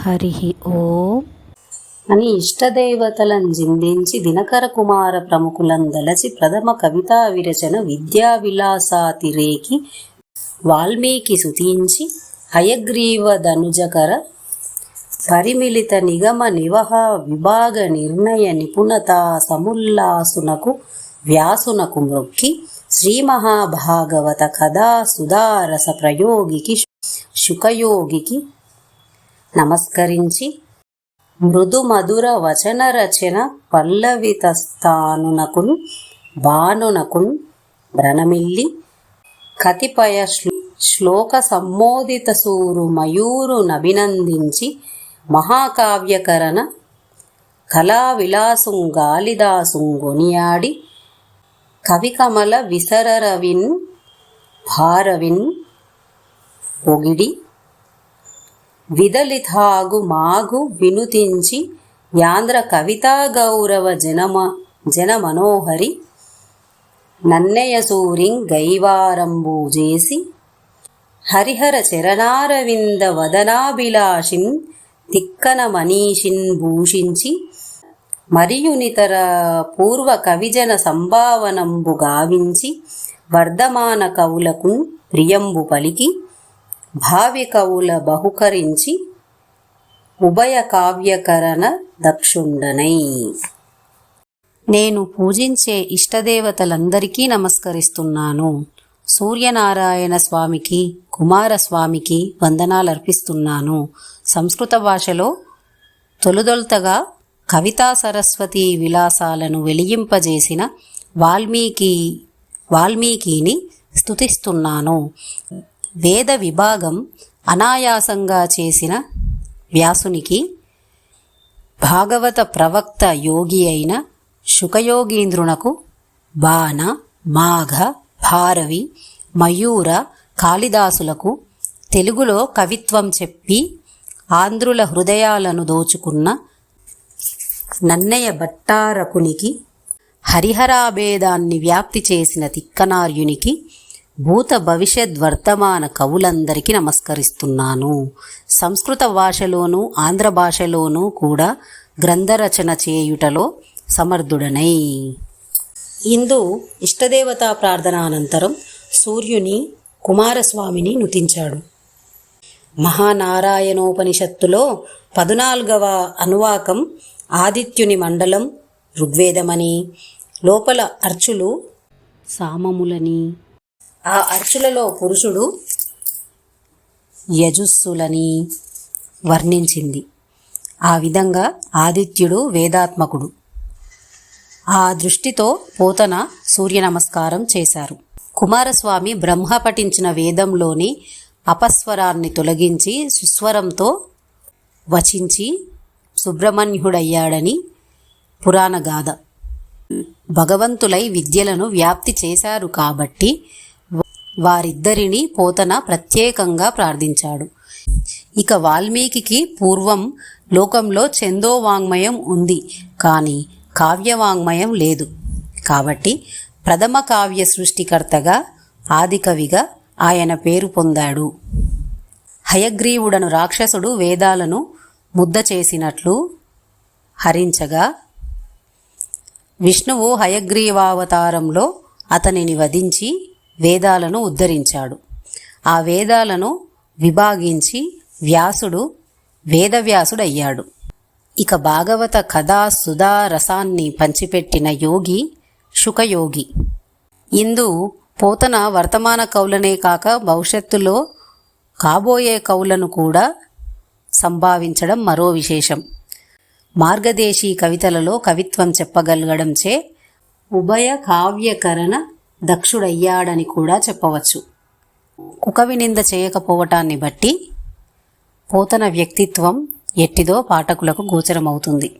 హరి ఓం. అని ఇష్టదేవతలను జిందించి దినకర కుమార ప్రముఖులను దలచి ప్రథమ కవితా విరచన విద్యా విలాసాతిరేకి వాల్మీకి సుతించి హయగ్రీవ ధనుజకర పరిమిళిత నిగమ నివహ విభాగ నిర్ణయ నిపుణతా సముల్లాసునకు వ్యాసునకు మృక్కి శ్రీ మహాభాగవత కథా సుధారస ప్రయోగికి శుకయోగికి నమస్కరించి మృదు మధుర వచన రచన పల్లవితస్థానునకున్ భానునకున్ భ్రణమిల్లి కతిపయ శ్లోక సమ్మోదిత సూరు మయూరు నభినందించి మహాకావ్యకరణ కళా విలాసుం గాలిదాసుం గొనియాడి కవికమల విసరరవిన్ భారవిన్ పొగిడి విదలిథాగు మాగు వినుతించి యాంధ్ర కవితా గౌరవ జనమ జన మనోహరి నన్నయ సూరింగ్ గైవారంబు చేసి హరిహర చరణారవింద వదనాభిలాషిం తిక్కన మనీషిన్ భూషించి మరియునితర పూర్వ కవిజన సంభావనంబు గావించి వర్ధమాన కవులకు ప్రియంబు పలికి భావి కవుల బహుకరించి ఉభయ కావ్యకరణ దక్షుండనై. నేను పూజించే ఇష్టదేవతలందరికీ నమస్కరిస్తున్నాను. సూర్యనారాయణ స్వామికి కుమారస్వామికి వందనాలు అర్పిస్తున్నాను సంస్కృత భాషలో తొలుదొల్తగా కవితా సరస్వతి విలాసాలను వెలిగింపజేసిన వాల్మీకి వాల్మీకిని స్థుతిస్తున్నాను వేద విభాగం అనాయాసంగా చేసిన వ్యాసునికి భాగవత ప్రవక్త యోగి అయిన శుకయోగీంద్రునకు బాణ మాఘ భారవి మయూర కాళిదాసులకు తెలుగులో కవిత్వం చెప్పి ఆంధ్రుల హృదయాలను దోచుకున్న నన్నయ్య భట్టారకునికి హరిహరాభేదాన్ని వ్యాప్తి చేసిన తిక్కనార్యునికి భూత భవిష్యత్ వర్తమాన కవులందరికీ నమస్కరిస్తున్నాను. సంస్కృత భాషలోనూ ఆంధ్ర భాషలోనూ కూడా గ్రంథరచన చేయుటలో సమర్థుడనై. ఇందు ఇష్టదేవతా ప్రార్థన అనంతరం సూర్యుని కుమారస్వామిని నుతించాడు. మహానారాయణోపనిషత్తులో పదునాలుగవ అనువాకం ఆదిత్యుని మండలం ఋగ్వేదమని లోపల అర్చులు సామములని ఆ అర్చులలో పురుషుడు యజుస్సులని వర్ణించింది. ఆ విధంగా ఆదిత్యుడు వేదాత్మకుడు. ఆ దృష్టితో పోతన సూర్య నమస్కారం చేశారు. కుమారస్వామి బ్రహ్మ పఠించిన వేదంలోని అపస్వరాన్ని తొలగించి సుస్వరంతో వచించి సుబ్రహ్మణ్యుడయ్యాడని పురాణగాథ. భగవంతులై విద్యలను వ్యాప్తి చేశారు కాబట్టి వారిద్దరిని పోతన ప్రత్యేకంగా ప్రార్థించాడు. ఇక వాల్మీకి పూర్వం లోకంలో చందో వాంగ్మయం ఉంది కానీ కావ్యవాంగ్మయం లేదు. కాబట్టి ప్రథమ కావ్య సృష్టికర్తగా ఆదికవిగా ఆయన పేరు పొందాడు. హయగ్రీవుడను రాక్షసుడు వేదాలను ముద్ద చేసినట్లు హరించగా విష్ణువు హయగ్రీవావతారంలో అతనిని వధించి వేదాలను ఉద్ధరించాడు. ఆ వేదాలను విభాగించి వ్యాసుడు వేదవ్యాసుడయ్యాడు. ఇక భాగవత కథా సుధా రసాన్ని పంచిపెట్టిన యోగి శుకయోగి. ఇందు పోతన వర్తమాన కవులనే కాక భవిష్యత్తులో కాబోయే కవులను కూడా సంభావించడం మరో విశేషం. మార్గదేశీ కవితలలో కవిత్వం చెప్పగలగడంచే ఉభయ కావ్యకరణ దక్షుడయ్యాడని కూడా చెప్పవచ్చు. కుకవినింద చేయకపోవటాన్ని బట్టి పోతన వ్యక్తిత్వం ఎట్టిదో పాఠకులకు గోచరమవుతుంది.